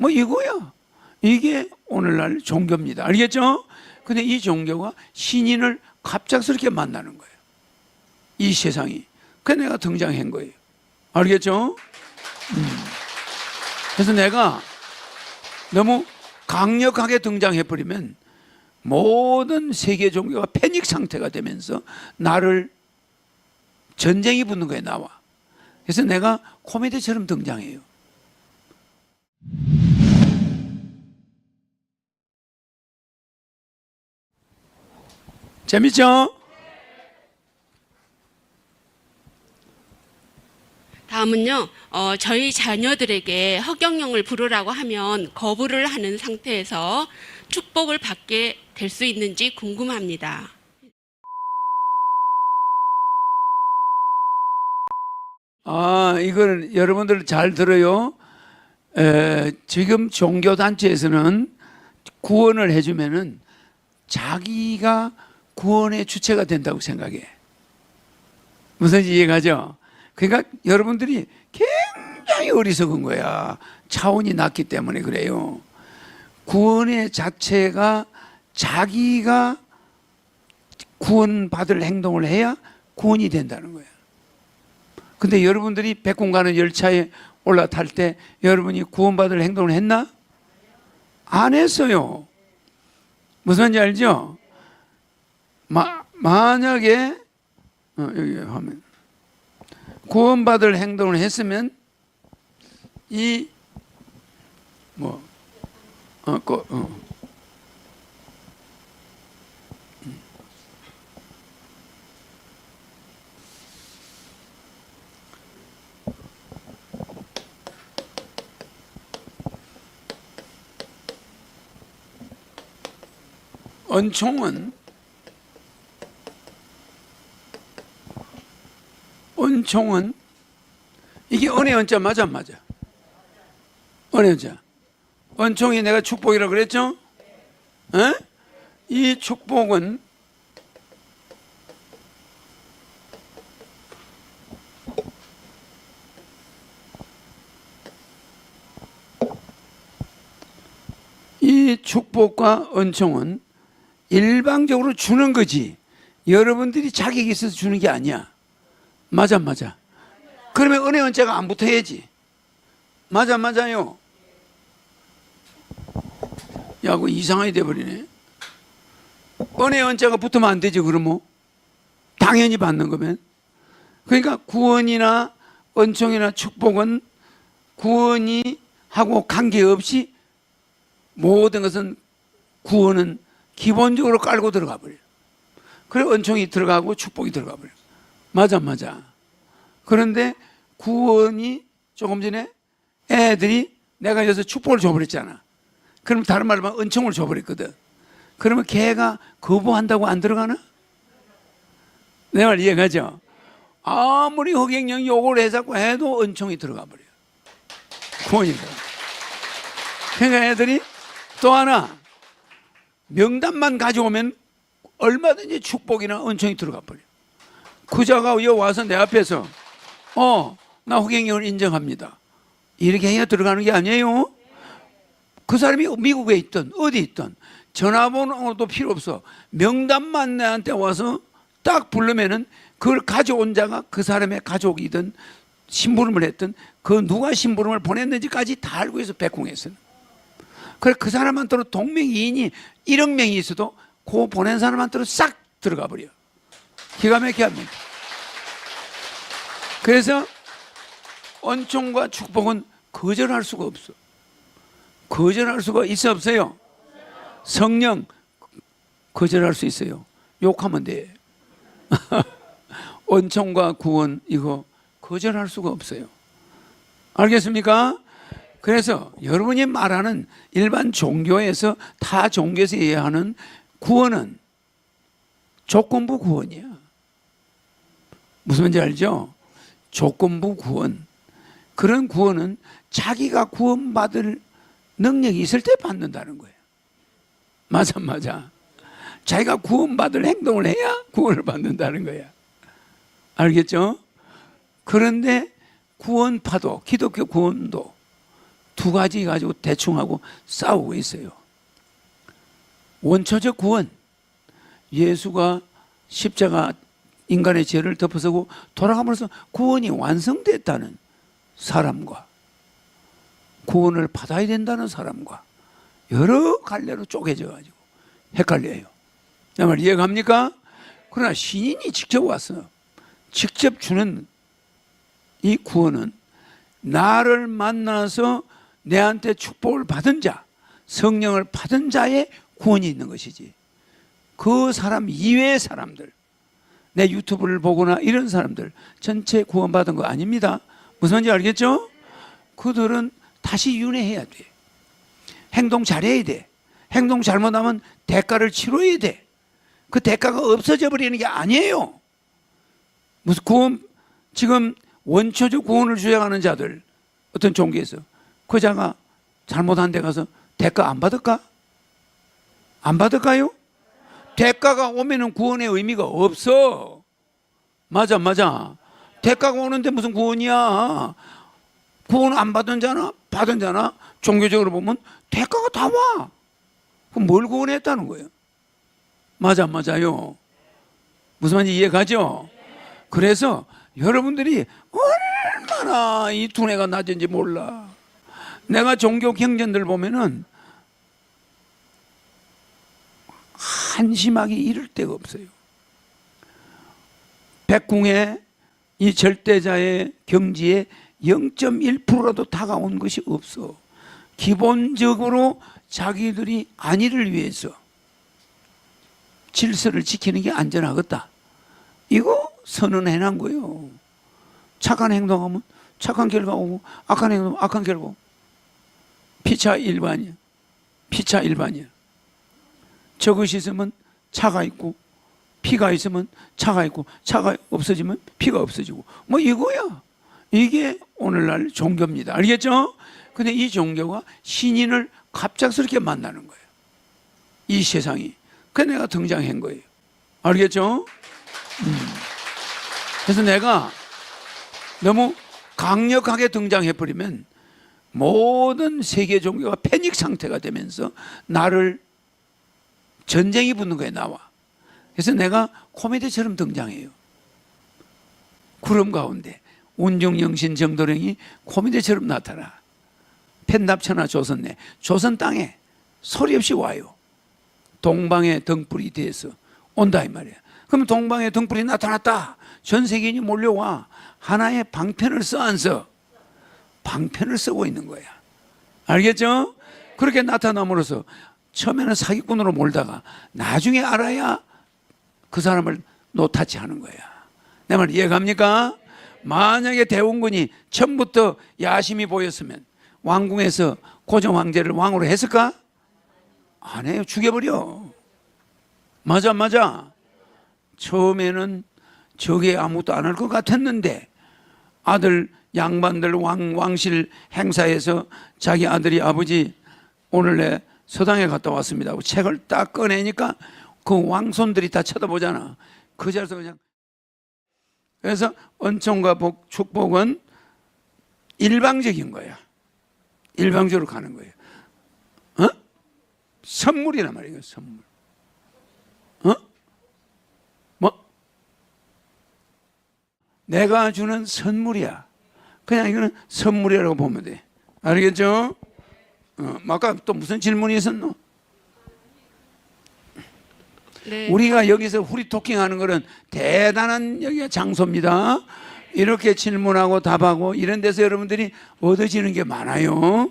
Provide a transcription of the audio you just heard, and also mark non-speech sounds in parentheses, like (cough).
뭐 이거야. 이게 오늘날 종교입니다. 알겠죠? 근데 이 종교가 신인을 갑작스럽게 만나는 거예요. 이 세상이. 그 내가 등장한 거예요. 알겠죠? 음. 그래서 내가 너무 강력하게 등장해버리면 모든 세계 종교가 패닉 상태가 되면서 나를 전쟁이 붙는 거에 나와. 그래서 내가 코미디처럼 등장해요. 재밌죠? 다음은요, 어, 저희 자녀들에게 허경영을 부르라고 하면 거부를 하는 상태에서 축복을 받게 될 수 있는지 궁금합니다. 아, 이거는 여러분들 잘 들어요. 에, 지금 종교단체에서는 구원을 해주면은 자기가 구원의 주체가 된다고 생각해. 무슨 이해가죠? 그러니까 여러분들이 굉장히 어리석은 거야. 차원이 낮기 때문에 그래요. 구원의 자체가 자기가 구원받을 행동을 해야 구원이 된다는 거야. 근데 여러분들이 백공 가는 열차에 올라탈 때 여러분이 구원받을 행동을 했나? 안 했어요. 무슨 말인지 알죠? 마, 만약에 어, 여기 하면 구원받을 행동을 했으면 이 뭐, 어, 그, 어. 은총은 은총은 이게 은혜 은자 맞아 안 맞아? 은혜 은자. 은총이 내가 축복이라 고 그랬죠? 에? 이 축복은 이 축복과 은총은 일방적으로 주는 거지. 여러분들이 자격이 있어서 주는 게 아니야. 맞아, 맞아. 그러면 은혜 은자가 안 붙어야지. 맞아, 맞아요. 야, 그 이상하게 돼버리네. 은혜 은자가 붙으면 안 되지, 그러면. 당연히 받는 거면. 그러니까 구원이나 은총이나 축복은 구원이 하고 관계없이 모든 것은 구원은 기본적으로 깔고 들어가 버려요. 그래 은총이 들어가고 축복이 들어가 버려요. 맞아 맞아. 그런데 구원이 조금 전에 애들이 내가 여기서 축복을 줘버렸잖아. 그럼 다른 말로 하면 은총을 줘버렸거든. 그러면 걔가 거부한다고 안 들어가나? 내 말 이해가죠? 아무리 허경영이 욕을 해자고 해도 은총이 들어가 버려요. 구원이 들어가. 그러니까 애들이 또 하나 명단만 가져오면 얼마든지 축복이나 은총이 들어가 버려. 여기 와서 내 앞에서 어, 나 호갱영을 인정합니다. 이렇게 해야 들어가는 게 아니에요. 그 사람이 미국에 있든 어디 있든 전화번호도 필요 없어. 명단만 내한테 와서 딱 부르면은 그걸 가져온 자가 그 사람의 가족이든 심부름을 했든 그 누가 심부름을 보냈는지까지 다 알고 있어 백공에서는. 그래 그 사람한테는 동명이인이 1억 명이 있어도 그 보낸 사람한테는 싹 들어가 버려. 기가 막히게 합니다. 그래서 은총과 축복은 거절할 수가 없어. 거절할 수가 있어 없어요? 성령 거절할 수 있어요. 욕하면 돼. (laughs) 은총과 구원 이거 거절할 수가 없어요. 알겠습니까? 그래서 여러분이 말하는 일반 종교에서 타 종교에서 이해하는 구원은 조건부 구원이야. 무슨 말인지 알죠? 조건부 구원. 그런 구원은 자기가 구원받을 능력이 있을 때 받는다는 거예요. 맞아, 맞아. 자기가 구원받을 행동을 해야 구원을 받는다는 거야. 알겠죠? 그런데 구원파도, 기독교 구원도 두 가지 가지고 대충 하고 싸우고 있어요. 원초적 구원. 예수가 십자가 인간의 죄를 덮어서고 돌아감으로써 구원이 완성됐다는 사람과 구원을 받아야 된다는 사람과 여러 갈래로 쪼개져 가지고 헷갈려요. 내말 이해갑니까? 그러나 신인이 직접 와서 직접 주는 이 구원은 나를 만나서 내한테 축복을 받은 자, 성령을 받은 자의 구원이 있는 것이지. 그 사람 이외의 사람들, 내 유튜브를 보거나 이런 사람들 전체 구원받은 거 아닙니다. 무슨 말인지 알겠죠? 그들은 다시 윤회해야 돼. 행동 잘해야 돼. 행동 잘못하면 대가를 치러야 돼. 그 대가가 없어져 버리는 게 아니에요. 무슨 구원 지금 원초적 구원을 주장하는 자들 어떤 종교에서 그 자가 잘못한 데 가서 대가 안 받을까? 안 받을까요? 대가가 오면은 구원의 의미가 없어. 맞아, 맞아. 대가가 오는데 무슨 구원이야? 구원 안 받은 자나 받은 자나 종교적으로 보면 대가가 다 와. 그럼 뭘 구원했다는 거예요? 맞아, 맞아요. 무슨 말인지 이해 가죠? 그래서 여러분들이 얼마나 이 두뇌가 낮은지 몰라. 내가 종교 경전들 보면은 한심하기 이를 데가 없어요. 백궁의 이 절대자의 경지에 0.1%라도 다가온 것이 없어. 기본적으로 자기들이 안위를 위해서 질서를 지키는 게 안전하겠다. 이거 선언해 놓은 거예요. 착한 행동하면 착한 결과 오고 악한 행동하면 악한 결과. 피차 일반이야. 피차 일반이야. 저것이 있으면 차가 있고 피가 있으면 차가 있고 차가 없어지면 피가 없어지고 뭐 이거야. 이게 오늘날 종교입니다. 알겠죠? 근데 이 종교가 신인을 갑작스럽게 만나는 거예요. 이 세상이. 그 내가 등장한 거예요. 알겠죠? 음. 그래서 내가 너무 강력하게 등장해 버리면 모든 세계 종교가 패닉 상태가 되면서 나를 전쟁이 붙는 거에 나와. 그래서 내가 코미디처럼 등장해요. 구름 가운데 운종영신 정도령이 코미디처럼 나타나. 펜납천하 조선내 조선 땅에 소리 없이 와요. 동방의 등불이 돼서 온다 이 말이야. 그럼 동방의 등불이 나타났다. 전 세계인이 몰려와 하나의 방편을 써안서 방편을 쓰고 있는 거야. 알겠죠? 그렇게 나타남으로써 처음에는 사기꾼으로 몰다가 나중에 알아야 그 사람을 노타치 하는 거야. 내 말 이해갑니까? 만약에 대원군이 처음부터 야심이 보였으면 왕궁에서 고종 황제를 왕으로 했을까? 안 해요. 죽여버려. 맞아, 맞아. 처음에는 저게 아무것도 안 할 것 같았는데 아들 양반들 왕, 왕실 행사에서 자기 아들이 아버지 오늘 내 서당에 갔다 왔습니다 책을 딱 꺼내니까 그 왕손들이 다 쳐다보잖아. 그 자리에서 그냥 그래서 은총과 복, 축복은 일방적인 거야. 일방적으로 가는 거예요. 어? 선물이란 말이에요, 선물. 어? 뭐? 내가 주는 선물이야. 그냥 이거는 선물이라고 보면 돼. 알겠죠? 어, 아까 또 무슨 질문이 있었노? 네. 우리가 여기서 후리토킹 하는 거는 대단한 여기가 장소입니다. 이렇게 질문하고 답하고 이런 데서 여러분들이 얻어지는 게 많아요.